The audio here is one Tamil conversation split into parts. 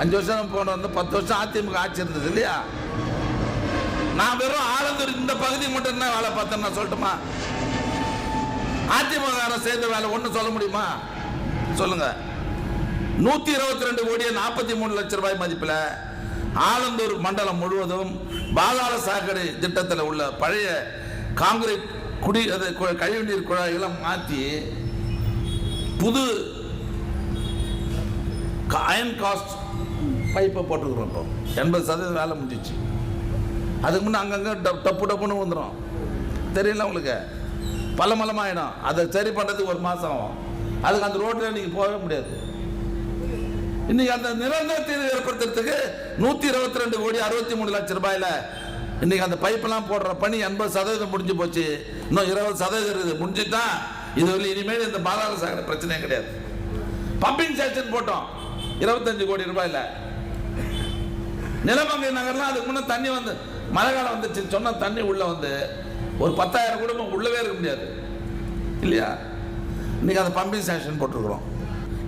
அஞ்சு வருஷம் போன வந்து பத்து வருஷம் அதிமுக ஆட்சி இருந்தது இல்லையா? நான் வெறும் ஆலந்தூர் இந்த பகுதி மட்டும் என்ன வேலை பார்த்தேன் நான் சொல்லட்டுமா? அதிமுக சேர்ந்த வேலை ஒன்றும் சொல்ல முடியுமா? சொல்லுங்க. நூத்தி இருபத்தி ரெண்டு கோடியே நாற்பத்தி மூணு லட்சம் ரூபாய் மதிப்பில் ஆலந்தூர் மண்டலம் முழுவதும் பாதாள சாக்கடை திட்டத்தில் உள்ள பழைய காங்கிரீட் குடி அது கழிவுநீர் குழாய்களை மாற்றி புது அயன் காஸ்ட் பைப்பை போட்டுக்கிறோம் இப்போ. எண்பது சதவீதம் வேலை முடிஞ்சிச்சு. அதுக்கு முன்னே அங்கங்கே டப் டப்பு டப்புன்னு வந்துடும் தெரியல உங்களுக்கு? பலமலமாயிடும். அதை சரி பண்ணுறதுக்கு ஒரு மாதம் ஆகும். அதுக்கு அந்த ரோட்டில் நீங்கள் போகவே முடியாது. இன்னைக்கு அந்த நிரந்தர தீர்வு ஏற்படுத்துறதுக்கு நூற்றி இருபத்தி ரெண்டு கோடி அறுபத்தி மூணு லட்சம் ரூபாயில் இன்னைக்கு அந்த பைப்பெல்லாம் போடுற பணி எண்பது சதவீதம் முடிஞ்சு போச்சு. இன்னும் இருபது சதவீதம் இருக்குது. முடிஞ்சுட்டா இது வந்து இனிமேல் இந்த பாதாள சாகர பிரச்சனையே கிடையாது. பம்பிங் ஸ்டேஷன் போட்டோம். இருபத்தஞ்சு கோடி ரூபாயில் நிலமங்கை நகர்லாம் அதுக்கு முன்னே தண்ணி வந்து மழை காலம் வந்துச்சு சொன்ன தண்ணி உள்ள வந்து ஒரு பத்தாயிரம் குடும்பம் உள்ளவே இருக்க முடியாது. இல்லையா? இன்னைக்கு அந்த பம்பிங் ஸ்டேஷன் போட்டிருக்கிறோம்.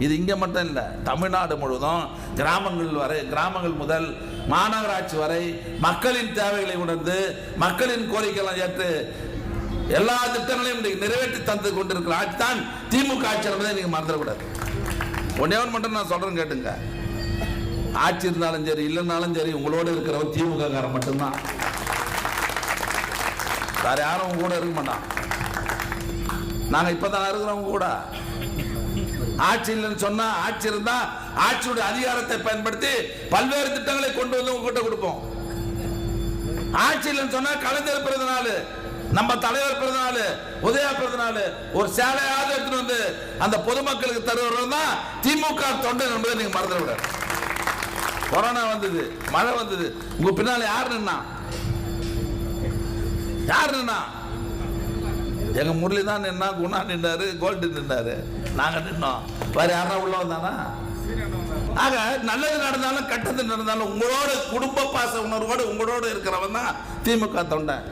இது இங்கே மட்டும் இல்லை தமிழ்நாடு முழுவதும் கிராமங்கள் வரை கிராமங்கள் முதல் மாநகராட்சி வரை மக்களின் தேவைகளை உணர்ந்து மக்களின் கோரிக்கைகளை ஏற்று எல்லா திட்டங்களையும் இன்றைக்கு நிறைவேற்றி தந்து கொண்டிருக்கிற ஆட்சி தான் திமுக ஆட்சி என்பதை நீங்கள் மறந்துடக்கூடாது. ஒன்னே ஒன்று மட்டும் நான் சொல்கிறேன் கேட்டுங்க. ஆட்சி இருந்தாலும் சரி இல்லைனாலும் சரி உங்களோட இருக்கிறவன் திமுக காரன் மட்டும்தான். வேற யாரும் உங்க கூட இருக்க மாட்டான். நாங்க இப்பதான் இருக்கிறவங்க கூட. ஆட்சி இல்லைன்னு சொன்னா ஆட்சி இருந்தா ஆட்சியுடைய அதிகாரத்தை பயன்படுத்தி பல்வேறு திட்டங்களை கொண்டு வந்து உங்ககிட்ட கொடுப்போம். ஆட்சி இல்லைன்னு சொன்னா கலைஞர் பிறந்த நாள். நம்ம தலைவர் பிறந்த நாள் உதயா பிறந்த நாள் ஒரு சேலையாவது எடுத்துட்டு வந்து அந்த பொதுமக்களுக்கு தருவது தான் திமுக தொண்டர் என்பதை நீங்க மறந்துட விட கொரோனா வந்தது மழை வந்தது. உங்க பின்னால யார் நின்னா? யார் நின்னா? எங்க முரளி தான் நின்னா குணா நின்னாரு கோல்டு நின்னாரு. நாங்க நின்னோம். வேற யாரா உள்ள வந்தானா? ஆக நல்லது நடந்தாலும் கெட்டது நடந்தாலும் உங்களோட குடும்ப பாச உணர்வோடு உங்களோட இருக்கிறவன் தான் திமுக தொண்டன்.